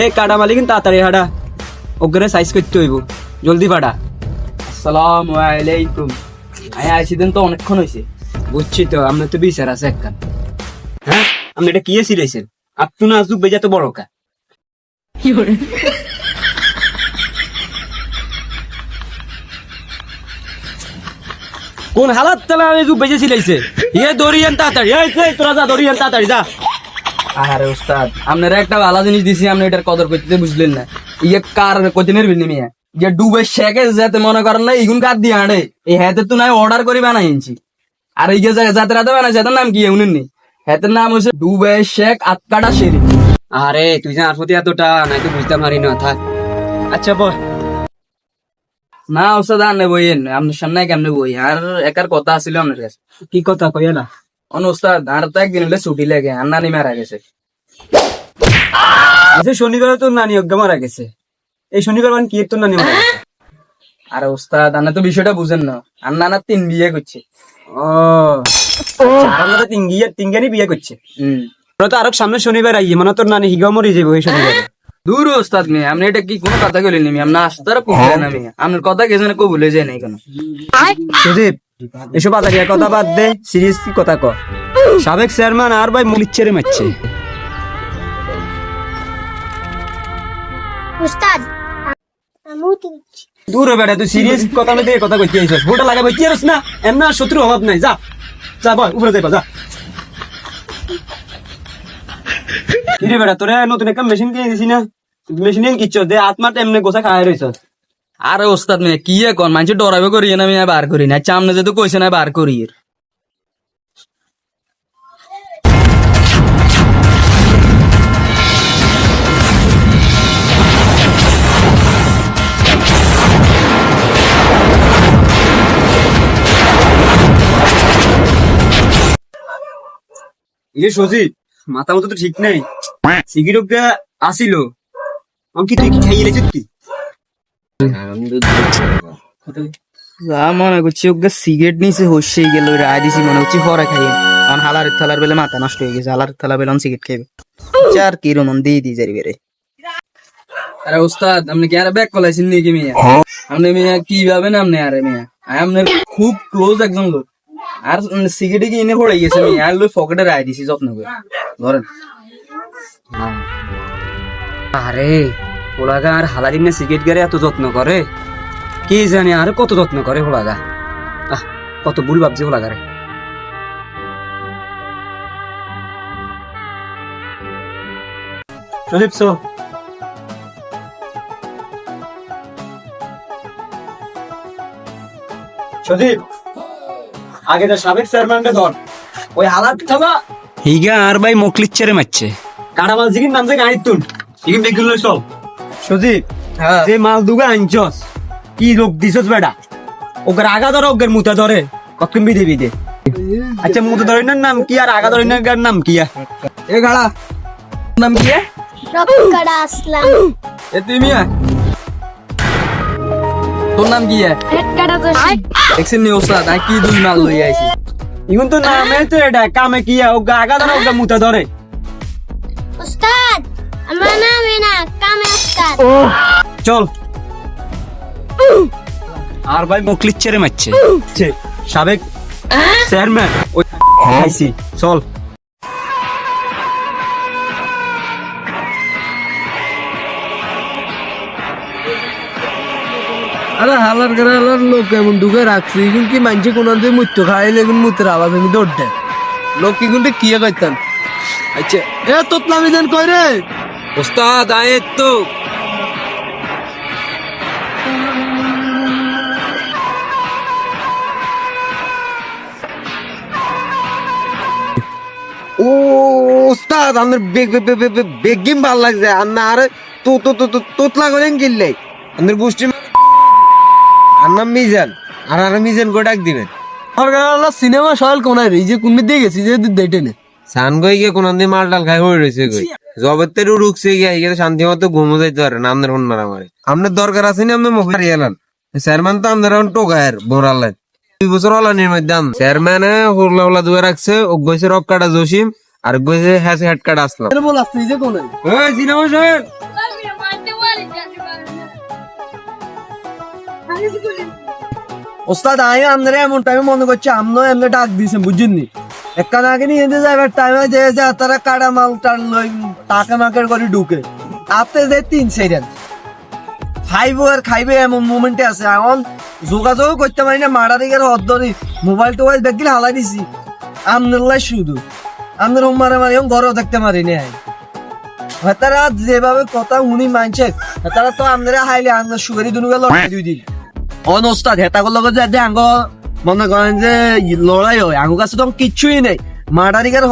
এ কাটা মালিক তাড়াতাড়ি সাইজ করতে হইব। জলদি আসসালামু আলাইকুম। আমি আইছি দিন তো অনেকক্ষণ হয়েছে বুঝছি তো আপনার তো বিচার আছে একখান। হ্যাঁ? আপনি এটা কি আপনি না আসুক বেজা তো বড় কা কোন হালাত তালা আমি বেজে সিলাইছে ইয়ে দড়িয়েন তাড়াতাড়ি। এই এই, তোরা যা দড়িয়েন তাড়াতাড়ি যা। আরে উস্তাদ, আপনারা একটা ভালো জিনিস দিছি, আপনি এটার কদর করতে বুঝলেন না। ইয়ে কার কদিনের বিনি মিয়া? যে ডুবে শেখে যাতে মনে করেন না ইগুন কার দিয়ে আড়ে এই হাতে তো নাই অর্ডার করে বানাইছি আর এই যে যাতে রাতে বানাইছে, এটার নাম কি এমনি নি? হাতের নাম হচ্ছে ডুবে শেখ আতকাটা শেরি আরে, তুই যে আর প্রতি এতটা নাই তো বুঝতে পারি না, থাক। আচ্ছা বল। না, উস্তাদ, আর নেবই আপনার সামনে কেমনে বই? আর একার কথা আছিল আপনার কাছে। কি কথা কইয়া না? অন উস্তাদ আর তো একদিন হলে ছুটি লেগে আর নানি মারা গেছে। আচ্ছা শনিবার তোর নানি অজ্ঞ মারা গেছে। এই শনিবার মানে কি? তোর নানি মারা গেছে। আর উস্তাদ আপনি তো বিষয়টা বুঝেন না। আর নানা তিন বিয়ে করছে। ও। আমরা তো তিনগিয়া তিনগানি বিয়ে করছে। হম। তো আরও সামনে শনিবার আইয়ে মানে তোর নানি হিগাও মরে যাব এই শনিবার। দূর ওস্তাদ মেয়ে আপনি এটা কি কোনো কথা বলেন নি আপনি আসতে আর কুবলে না মেয়ে আপনার কথা কে জানে কবুলে যায় নাই কেন। সুদীপ এসব আজারিয়া কথা বাদ দে সিরিয়াস কি কথা ক সাবেক চেয়ারম্যান আর ভাই মুলির ছেড়ে মারছে। উস্তাদ দূর বেটা তুই সিরিয়াস কথা মধ্যে কথা কইতে আইছস। ভোটা লাগাবো কি আরস না? এমন আর শত্রু অভাব নাই যা। যা বয় উপরে যাইবা যা। কিরে বেটা তোরে নতুন একটা মেশিন কিনে দিছি না? মেশিন কিচ্ছ দে আত্মাটা এমনি গোসা খায় রইছস। আরে ওস্তাদ মেয়ে কি এখন মানুষ ডরাবে করি না মেয়ে বার করি না। চামনে যেহেতু কইছে না বার করি। ইয়ে সজিত মাথা মতো তো ঠিক নাই। সিগারেট আসিল। অঙ্কি তুই কি খাইয়ে লেছিস কি? যা মনে করছি ওকে সিগারেট নিচে হসেই গেল রায় দিছি মনে হচ্ছে হরে খাই এখন হালার থালার বেলে মাথা নষ্ট হয়ে গেছে হালার থালা বেলে সিগারেট খাইবে। চার কি রমন দিয়ে দিয়ে যারি বেরে আরে উস্তাদ আপনি কি আর ব্যাগ কলাইছেন নাকি মিয়া? আপনি মিয়া কি ভাবেন আপনি আরে মিয়া? আপনার খুব ক্লোজ একজন লোক। আর সিগারেটে কি এনে পড়ে গেছে মিয়া? আর লোক পকেটে রায় দিছি যত্ন করে। ধরেন। আরে হোলাগা আর হালারি না সিগারেট গারে এত যত্ন করে? কে জানে আর কত যত্ন করে হোলাগা? আহ কত ভুল ভাবছে হোলাগা রে সদীপ সো। সদীপ আগে তো সাবেক চেয়ারম্যানকে ধর। ওই হালাত থাকা হিগা আর ভাই মকলির ছেড়ে মারছে। কাটামাল জিগিন নাম থেকে আনিতুন ইগিন বেগুলো সব সজীব হ্যাঁ। যে মাল দুগা আনছস কি লোক দিছস বেটা? ওগের আগা ধরে ওগের মুতা ধরে। কতক্ষণ বিদে বিদে আচ্ছা মুতা ধরে নাম কি আর আগা ধরে নাম কি এ গাড়া। নাম কি এ? রক্তকাটা আসলাম। এ তুই তোর নাম কি দেখছেন নি ওস্তাদ কি দুই মাল লই আইছি। ইগুন তো নামে তো এটা কামে কি ওগা আগা ধরে ওগা মুতা ধরে। উস্তাদ আমার নাম এনা কামে চল। আর ভাই মকলির ছেড়ে মারছে। সাবেক চেয়ারম্যান। ওই খাইছি চল। আরে হালার করে হালার লোক এমন ঢুকে রাখছি এখন কি মানছে কোন দিয়ে মৃত্যু খাইলে এখন মুতের আওয়াজ আমি দৌড় দেয় লোক কি কিন্তু কি করতাম আচ্ছা এ তোতলামি দেন কই রে? ওস্তাদ তো ও, ওস্তাদ আমার বেগ বেগ গেম ভালো লাগছে। আর না আরে তো তো তো তো তোতলা করেন গিললে আমার গোষ্ঠী আর নাম মিজান। আর আর মিজান গো ডাক দিবেন? আর সিনেমা সকাল কোনায় রে যে কোন দিয়ে গেছি যে দেটে নে সান গই গিয়ে কোন দিয়ে মাল ডাল খাই হয়ে রয়েছে গই। জবের রুকছে গিয়ে এই শান্তি মতো ঘুমো যাইতে পারে না আপনার হন্নার আমারে। আপনার দরকার আছে না আপনি মুখ হারিয়ে এলান চেয়ারম্যান তো আপনার এখন টোকায়ের বোরালেন দুই বছর হলানির মধ্যে চেয়ারম্যানে হুরলা হুরলা দুয়ে রাখছে ও গইছে রক কাটা জসিম আর গজে হ্যাঁ হেড কার্ড আসলাম। এই সিনেমা সাহেব ওস্তাদ আমি আপনারা এমন টাইমে মনে করছি আমনো এমনি ডাক দিয়েছেন বুঝছেননি একখান আগে নিয়ে যেতে যাবার টাইমে যে তারা কাটা মাল টাল লই টাকা মাকের করে ঢুকে। আপনি যে তিন সেরেন খাইবো আর খাইবে এমন মোমেন্টে আছে। এখন যোগাযোগ করতে পারি না মারা দিকে হদ্দরি মোবাইল টোবাইল গিয়ে হালাই দিছি। আমনুল্লাহ শুধু। আপনার হোম মারা মারি ঘরেও থাকতে পারি না তারা যেভাবে কথা উনি মানছে তারা তো আপনারা হাইলে আপনার সুগারি দুনুকে লড়াই দুই দিন। অনস্তাদ হেতাগুলোর লগত যে আঙ্গ মনে করেন যে লড়াই হয় আঙ্গ কাছে নেই।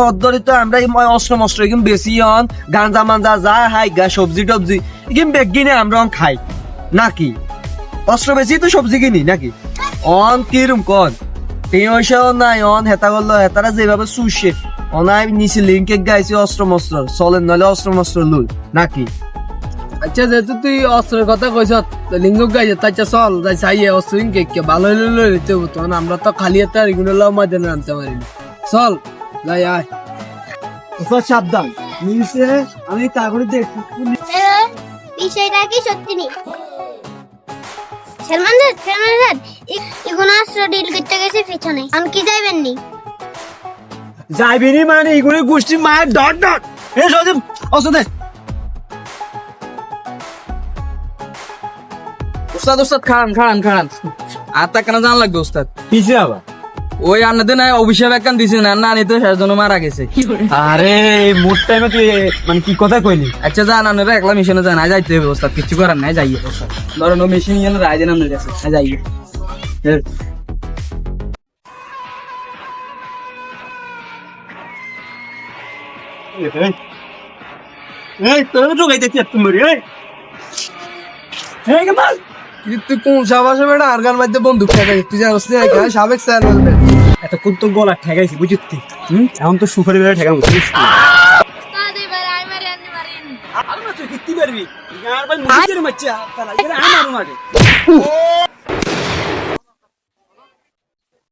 হদ তো আমরা অস্ত্র মস্ত্র এগিম বেশি হন গাঞ্জা মাঞ্জা যা হাই গা সবজি টবজি এগিম বেগ কিনে আমরা খাই। নাকি? অস্ত্র বেশি তো সবজি কিনি, নাকি? অন কিরম কন? টেনশন নাই, অন হেতা করল, হেতারা যেভাবে সুশে অনাই নিচে লিঙ্কে গাইছে অস্ত্র মস্ত্র চলেন নলে অস্ত্র মস্ত্র লুই। নাকি? আচ্ছা যেহেতু তুই অস্ত্রের কথা কইছ লিঙ্গ গাইছে তাই চল যাই চাইয়ে অস্ত্র কে কে ভালো হইলে লই লইতে হব তখন আমরা তো খালি হাতে আর এগুলো লাভ মাঝে আনতে পারি না। চল যাই আয়। সাবধান। নিচে আমি তারপরে দেখি বিষয়টা কি সত্যি নেই সালমান স্যার সালমান স্যার এখন অস্ত্র ডিল করতে গেছে পিছনে। আমি কি যাইবেন নি? যাইবিনি মানে এগুলি গোষ্ঠী মায়ের ডট ডট। এ সদীপ অসদে উস্তাদ উস্তাদ খান খান খান আর তা কেন জান লাগবে উস্তাদ? পিছে আবার। ওই আন্নাদের না অভিশাপ একখান দিছে না না নিতে শেষ জন্য মারা গেছে। আরে মোট টাইমে তুই মানে কি কথা কইলি? আচ্ছা যান আপনারা একলা মিশনে যান আজ যাইতে হবে ওস্তাদ কিছু করার নাই যাইয়ে ওস্তাদ ধরেন ও মেশিন নিয়ে রায় দেন আপনার কাছে আজ যাইয়ে। এই তোর তো গাইতে কি তুমি রে? এই তুই কোন সাবাসে বেটা আর গান মধ্যে বন্দুক ঠেকাই তুই জানিস না এখানে সাবেক স্যার বলবে। এত তো গলা ঠেকাইছি বুঝিস হুম? এখন তো সুপারি বেলা ঠেকাবো বুঝিস তুই মুজির মাচ্চা তালা আমার মাঠে